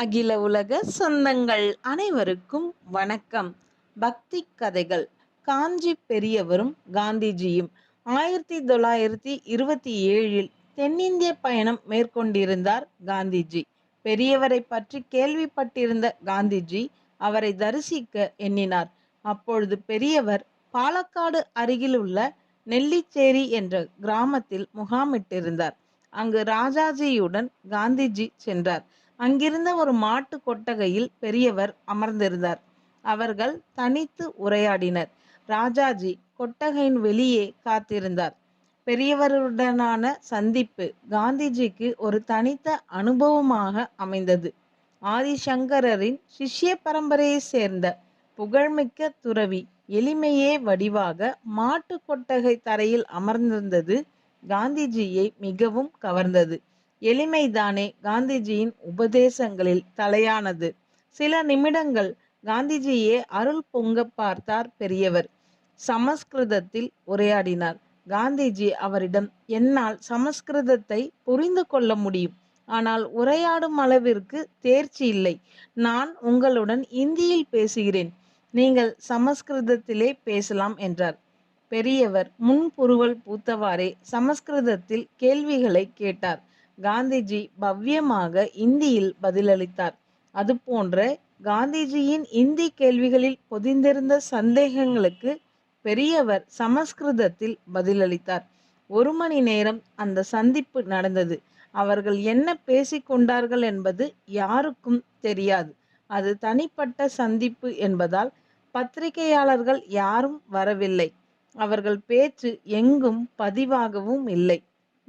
அகில உலக சொந்தங்கள் அனைவருக்கும் வணக்கம். பக்தி கதைகள். காஞ்சி பெரியவரும் காந்திஜியும் ஆயிரத்தி தொள்ளாயிரத்தி இருபத்தி ஏழில் தென்னிந்திய பயணம் மேற்கொண்டிருந்தார் காந்திஜி. பெரியவரை பற்றி கேள்விப்பட்டிருந்த காந்திஜி அவரை தரிசிக்க எண்ணினார். அப்பொழுது பெரியவர் பாலக்காடு அருகிலுள்ள நெல்லிச்சேரி என்ற கிராமத்தில் முகாமிட்டிருந்தார். அங்கு ராஜாஜியுடன் காந்திஜி சென்றார். அங்கிருந்த ஒரு மாட்டு கொட்டகையில் பெரியவர் அமர்ந்திருந்தார். அவர்கள் தனித்து உரையாடினர். ராஜாஜி கொட்டகையின் வெளியே காத்திருந்தார். பெரியவருடனான சந்திப்பு காந்திஜிக்கு ஒரு தனித்த அனுபவமாக அமைந்தது. ஆதிசங்கரரின் சிஷ்ய பரம்பரையை சேர்ந்த புகழ்மிக்க துறவி எளிமையே வடிவாக மாட்டு கொட்டகை தரையில் அமர்ந்திருந்தது காந்திஜியை மிகவும் கவர்ந்தது. எளிமைதானே காந்திஜியின் உபதேசங்களில் தலையானது. சில நிமிடங்கள் காந்திஜியே அருள் பொங்க பார்த்தார் பெரியவர். சமஸ்கிருதத்தில் உரையாடினார். காந்திஜி அவரிடம் என்னால் சமஸ்கிருதத்தை புரிந்து கொள்ள முடியும். ஆனால் உரையாடும் அளவிற்கு தேர்ச்சி இல்லை. நான் உங்களுடன் இந்தியில் பேசுகிறேன். நீங்கள் சமஸ்கிருதத்திலே பேசலாம் என்றார். பெரியவர் முன்புருவல் பூத்தவாறே சமஸ்கிருதத்தில் கேள்விகளை கேட்டார். காந்திஜி பவ்யமாக இந்தியில் பதிலளித்தார். அதுபோன்ற காந்திஜியின் இந்தி கேள்விகளில் பொதிந்திருந்த சந்தேகங்களுக்கு பெரியவர் சமஸ்கிருதத்தில் பதிலளித்தார். ஒரு மணி நேரம் அந்த சந்திப்பு நடந்தது. அவர்கள் என்ன பேசிக்கொண்டார்கள் என்பது யாருக்கும் தெரியாது. அது தனிப்பட்ட சந்திப்பு என்பதால் பத்திரிகையாளர்கள் யாரும் வரவில்லை. அவர்கள் பேச்சு எங்கும் பதிவாகவும் இல்லை.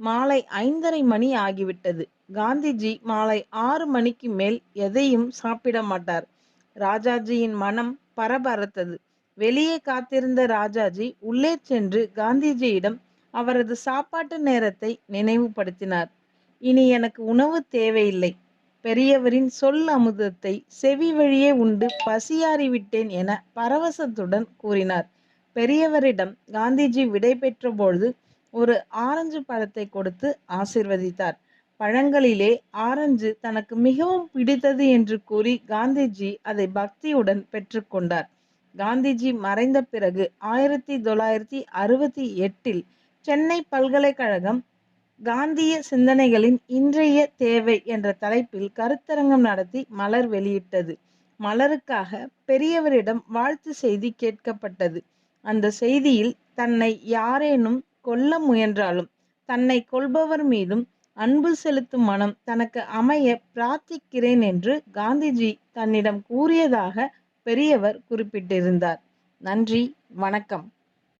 மாலை ஐந்தரை மணி ஆகிவிட்டது. காந்திஜி மாலை ஆறு மணிக்கு மேல் எதையும் சாப்பிட மாட்டார். ராஜாஜியின் மனம் பரபரத்தது. வெளியே காத்திருந்த ராஜாஜி உள்ளே சென்று காந்திஜியிடம் அவரது சாப்பாட்டு நேரத்தை நினைவுபடுத்தினார். இனி எனக்கு உணவு தேவையில்லை. பெரியவரின் சொல் அமுதத்தை செவி வழியே உண்டு பசியாறிவிட்டேன் என பரவசத்துடன் கூறினார். பெரியவரிடம் காந்திஜி விடை பெற்றபொழுது ஒரு ஆரஞ்சு பழத்தை கொடுத்து ஆசிர்வதித்தார். பழங்களிலே ஆரஞ்சு தனக்கு மிகவும் பிடித்தது என்று கூறி காந்திஜி அதை பக்தியுடன் பெற்றுக்கொண்டார் காந்திஜி மறைந்த பிறகு ஆயிரத்தி தொள்ளாயிரத்தி அறுபத்தி எட்டில் சென்னை பல்கலைக்கழகம் காந்திய சிந்தனைகளின் இன்றைய தேவை என்ற தலைப்பில் கருத்தரங்கம் நடத்தி மலர் வெளியிட்டது. மலருக்காக பெரியவரிடம் வாழ்த்து செய்தி கேட்கப்பட்டது. அந்த செய்தியில் தன்னை யாரேனும் கொல்ல முயன்றாலும் தன்னை கொள்பவர் மீதும் அன்பு செலுத்தும் மனம் தனக்கு அமைய பிரார்த்திக்கிறேன் என்று காந்திஜி தன்னிடம் கூறியதாக பெரியவர் குறிப்பிட்டிருந்தார். நன்றி வணக்கம்.